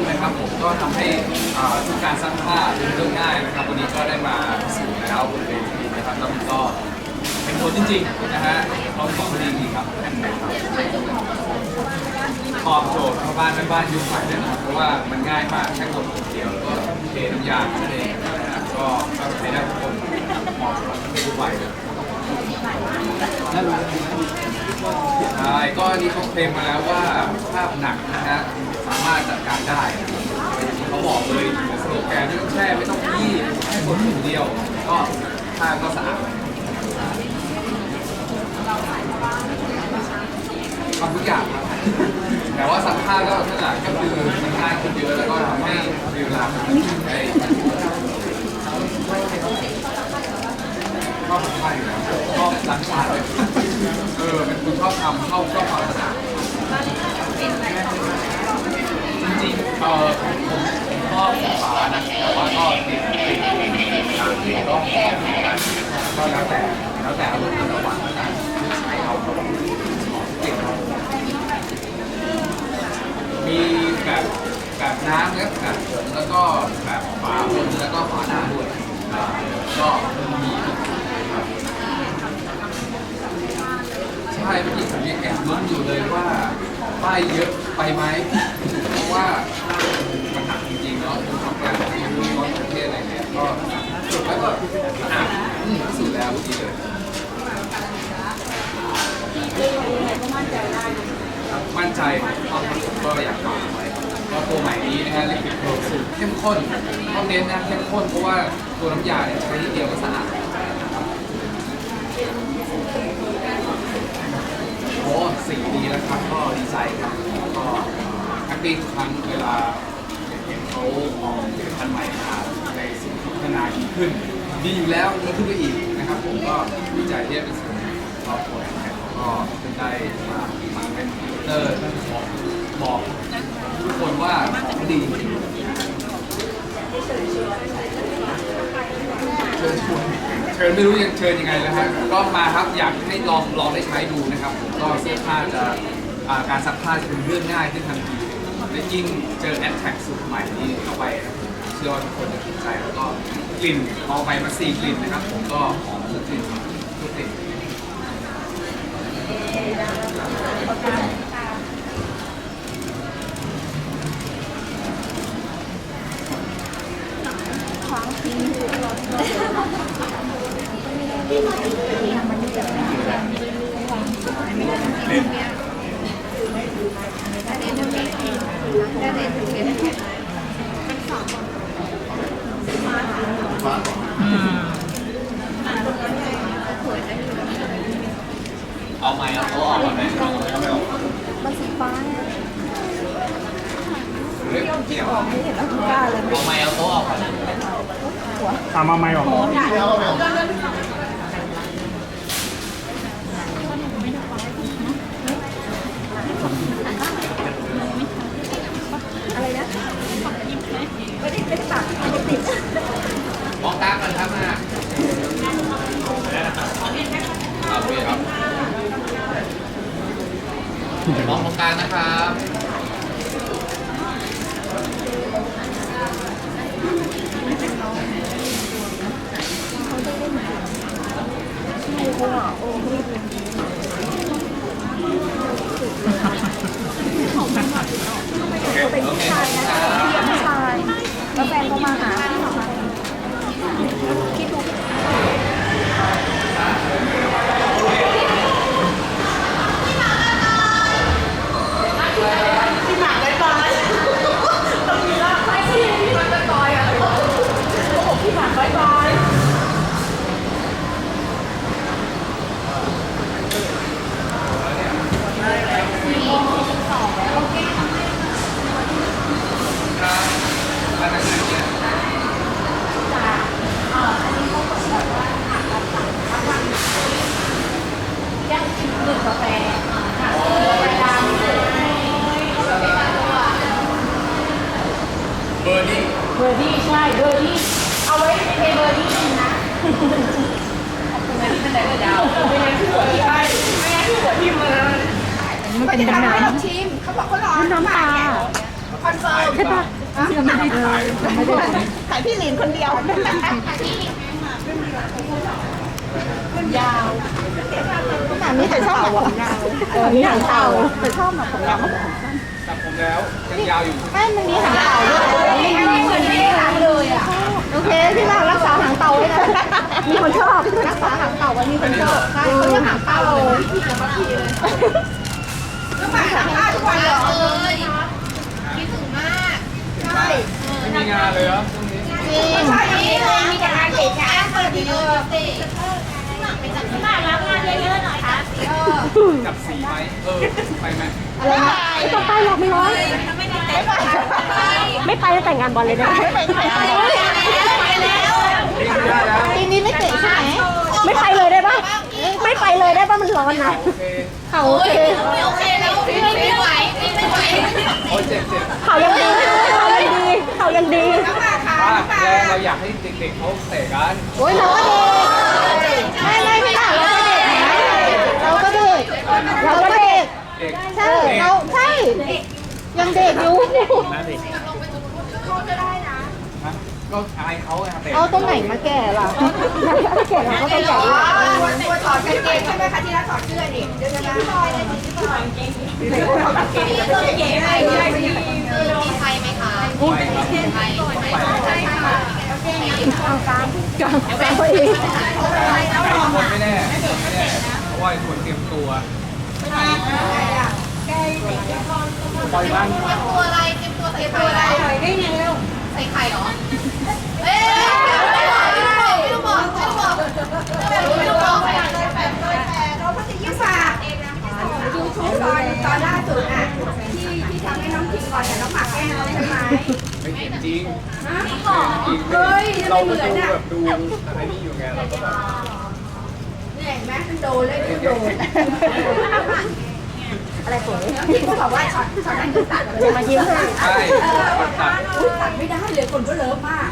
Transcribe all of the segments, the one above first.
นนะครับผมก็ทำให้อ่าทุกการซักผ้าเป็นเรื่องง่ายนะครับ วันนี้ก็ได้มาพิสูจน์แล้วบนเวทีนะครับแล้วมันก็เป็นผลจริงๆนะฮะต้องบอกว่าดีครับตอบโจทย์ชาวบ้านแม่บ้านยุคใหม่เลยนะครับเพราะว่ามันง่ายมากแค่กดปุ่มเดียวแล้วก็เทน้ำยาแค่นั้นเองนะฮะก็ก็ใช้ได้ทุกคนเหมาะกับทุกวัยเลย ใช่ก็อันนี้เขาเคลมมาแล้วว่าภาพหนักนะฮะ สามารถจัดการได้เขาบอกเลยสโลแกนไม่ต้องแช่ไม่ต้องยี่แค่กดปุ่มเดียว ก็ผ้าก็สะอาดทำทุกอย่างครับแต่ว่าสักผ้าก็นั่นแหละก็คือมันง่ายขึ้นเยอะแล้วก็ทำให้มีเวลาได้ชอบทำผ้าอยู่แล้วชอบล้างผ้าเลยเออเป็นคนชอบทำชอบชอบความสะอาด จริงๆ เออผมผมชอบสีฟ้านะแต่ว่าก็ติดติดต่างสีก็หอมเหมือนกันก็แล้วแต่แล้วแต่อารมณ์แต่ละวันแล้วกันใช้เอาครับเก่งครับมีแบบแบบน้ำแล้วแบบผงแล้วก็แบบฝาบนแล้วก็ฝาหน้าด้วยก็มีใช่เมื่อกี้ผมยังแอบลุ้นอยู่เลยว่าป้ายเยอะไปไหมเพราะว่ามันหนักจริงๆเนาะทำงานที่มีร้อนประเทศอะไรเนี่ยก็ สุดแล้วก็อะอืมพิสูจน์แล้วเมื่อกี้เลยครับมั่นใจครับผมก็อยากฝากไว้ก็ตัวใหม่นี้นะฮะลิควิดโปรสูตรเข้มข้นต้องเน้นนะเข้มข้นเพราะว่าตัวน้ำยาเนี่ยใช้นิดเดียวก็สะอาดครับโอ้สีดีแล้วครับก็ดีใจครับก็แฮปปี้ทุกครั้งเวลาเห็นเขาออกผลิตภัณฑ์ใหม่มาในสิ่งที่พัฒนาดีขึ้น ดีอยู่แล้วดีขึ้นไปอีกนะครับ ผมก็ดีใจที่ได้เป็นส่วนหนึ่งของครอบครัวแอนแท็กก็ได้มามาเป็นเตอร์บอกบอกทุกคนว่าของดีจริงๆเชิญชวนเชิญไม่รู้ยังเชิญยังไงแล้วฮะก็มาครับอยากให้ลองลองได้ใช้ดูนะครับผมก็เสื้อผ้าจะอ่าการซักผ้าจะเป็นเรื่องง่ายขึ้นทันทีและยิ่งเจอแอดแท็กสูตรใหม่นี้เข้าไปนะเชื่อว่าทุกคนจะถูกใจแล้วก็ กลิ่นเอาไปมาสี่กลิ่นนะครับ ผมก็หอมทุกกลิ่นทุกกลิ่นเอาไม้เอาโต๊ะออกก่อนไหมเอาไม่ออก มันสีฟ้าเนี่ย เฮ้ยเกี่ยว ไม่เห็นแล้วกล้าเลย เอาไม้เอาโต๊ะออกก่อนนะตามมาไม่หรอกอะไรนะไม่ได้ไม่ได้ตัดไม่ได้ติด มองตากันครับนะเอาไปครับ มองตรงกลางนะครับใช่กูอะโอ้ไม่ได้เขาเป็นผู้ชายนะเขาเป็นผู้ชาย แล้วแฟนเขามาหาคิดดู มาทางไหนเนี่ย ดื่มกาแฟ เบอร์ดี้ เบอร์ดี้ใช่ เบอร์ดี้เอาไว้ในเบอร์ดี้นะขอบคุณนะที่เป็นแต่ยาวไม่งั้นที่หัวที่ใช่ไม่งั้นที่หัวที่มืออันนี้มันเป็นน้ำน้ำชิมเขาบอกเขาร้อนน้ำปลาคอนเฟิร์มใช่ปะขายพี่หลินคนเดียว ยาวหนังนี้แต่ชอบแบบผมยาวเออนี่หางเต่าแต่ชอบแบบผมยาวตัดผมแล้วยังยาวอยู่ไม่มันมีหางเต่าด้วยไม่เหมือนไม่ได้างเลยอะโอเคพี่ว่ารักษาหางเต่าไว้นะมีคนชอบรักษาหางเต่าไว้มีคนชอบใช่เขาเรียกหางเต่าก็มาหาผ้าทุกวันเหรอเลยคิดถึงมากใช่ไม่มีงานเลยเหรอช่วงนี้จริงใช่มีงาน เด็กงานเปิดดีเออเด็กที่บ้านรับงานเยอะๆหน่อยครับเออจับสีไหมเออไปไหมอะไรนะไม่ต้องไปหรอกไม่ร้อนไม่ได้แต่งไปไม่ไปแต่งงานบอลเลยนะไม่ไปไม่ไปแล้วนี่ไม่ได้แล้วปีนี้ไม่เตะใช่ไหมไม่ไปเลยได้ปะไม่ไปเลยได้ปะมันร้อนนะโอเคเขาโอเคไม่โอเคแล้วไม่ไม่ไหวไม่ไม่ไหวโอ้ยเจ็บเจ็บเขายังดีเขายังดีเขายังดี ว่าเราอยากให้เด็กๆเขาเตะกันโอ้ยเราก็เด็กไม่ไม่พี่ต่างเราก็เด็กนะเราก็เด็กเราก็เด็กใช่เราใช่ยังเด็กอยู่ก็อายเขาไงเตะเอาตรงไหนมาแก่ล่ะแก่เราก็ต้องแก่อ๋ด้วยอตัวถอดกางเกงใช่ไหมคะที่รักถอดเสื้อดิเดี๋ยวจะนะพี่บอยเลยพี่บอยเกงพี่บอยถอดกางเกงเสื้อเก๋อะไรใช่ไหมเออมีไทยไหมคะไปครับไทย เอาตามกลางกลางเขาเองไม่แน่ไม่แน่เพราะว่าคนเตรียมตัวปล่อยมันเตรียมตัวอะไรเตรียมตัวใส่ตัวอะไรได้ไงเร็วใส่ไข่เหรอเอ๊ะไม่ต้องบอกไม่ต้องบอกไม่ต้องบอกไม่ต้องบอกเราพัฒยิสาดูชุดตอนตอนล่าสุดอะที่ที่ทำให้น้องพิงก่อนแต่น้องหมากแกล้งเราใช่ไหม ไม่เห็นจริง จริงเหรอ จริง เฮ้ย เราไม่ก็เหมือนดูอะแบบดูอะไรนี่อยู่ไงเราก็แบบนี่เห็นไหมมันโดนเลยมันโดนอะไรสวยน้องพิงก็บอกว่าช็อตช็อตนั้นคือตัดจะมายิ้มให้ใช่ตัดตัดไม่ได้เลยคนก็เลิฟมาก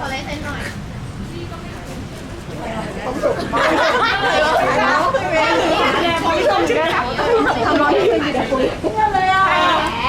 ขอลเซนหน่อยทำร้อยที่อยู่แต่คุยเลยอะ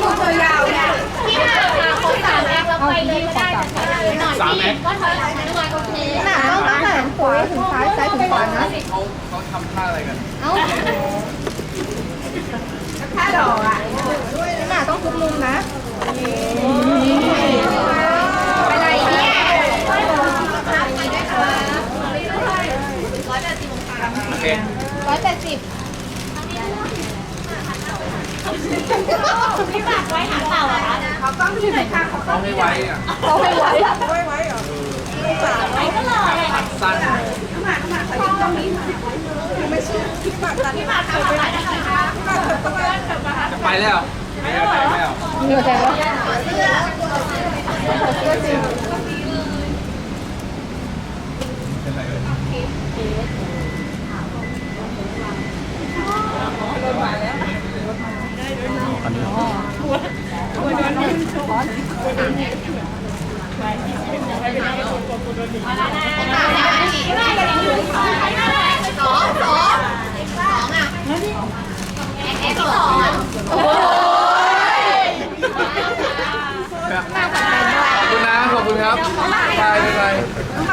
พูดตัวยาวเนี่ยพี่หามาครบสามแอปแล้วไปเลยก็ได้แต่ถ้าหน่อยพี่ก็ถอยหลังไปด้วยโอเคหนาต้องตั้งแต่ขวาถึงซ้ายซ้ายถึงขวานะเขาเขาทำท่าอะไรกัน เอ้าถ้าดอกอะ หนาต้องทุกมุมนะ อะไรเนี่ย โอเค ร้อยแปดสิบ พี่ฝากไว้หางเต่าเหรอคะเขาต้องที่ไหนค่ะเขาเขาไม่ไว้อะเขาให้ไว้ไปก็รอเลยตัดสั้นขมาเข้ามาขอยืมตรงนี้ไม่เชื่อพี่ปากตันพี่ปากตันอะไรนะคะจะไปแล้วไม่ได้ไปแล้วเหนื่อยใจวะ เสื้อ เป็นไรเอ่ย สองสองสองอะเอ็กซ์สอง ขอบคุณนะขอบคุณครับไปไปไป